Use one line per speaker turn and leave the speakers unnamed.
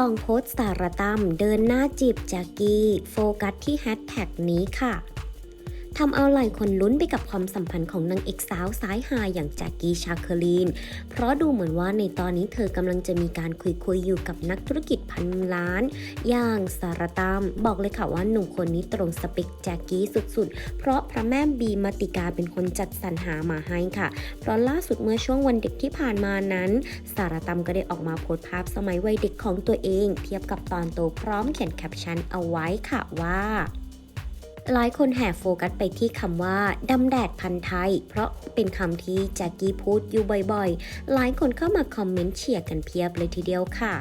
ซองโพสต์สารตั้มเดินหน้าจีบจากกี้ โฟกัสที่แฮชแท็กนี้ค่ะ ทำเอาหลายคนลุ้นไปกับความสัมพันธ์ของนางเอกสาวสายฮาอย่างแจ็กกี้ชาคอรีน เพราะดูเหมือนว่าในตอนนี้เธอกำลังจะมีการคุยคุยๆอยู่กับนักธุรกิจพันล้าน อย่างสารตั้มบอกเลยค่ะว่าหนุ่มคนนี้ตรงสเปคแจ็กกี้สุดๆ เพราะพระแม่บีมาติกาเป็นคนจัดสรรหามาให้ค่ะ เพราะล่าสุดเมื่อช่วงวันเด็กที่ผ่านมานั้น สารตัมก็ได้ออกมาโพสต์ภาพสมัยวัยเด็กของตัวเอง เทียบกับตอนโตพร้อมเขียนแคปชั่นเอาไว้ค่ะว่า หลายคนแห่โฟกัสไปที่คำว่าดำแดดพันธุ์ไทย เพราะเป็นคำที่แจ็กกี้พูดอยู่บ่อยๆ หลายคนเข้ามาคอมเมนต์เชียร์กันเพียบเลยทีเดียวค่ะ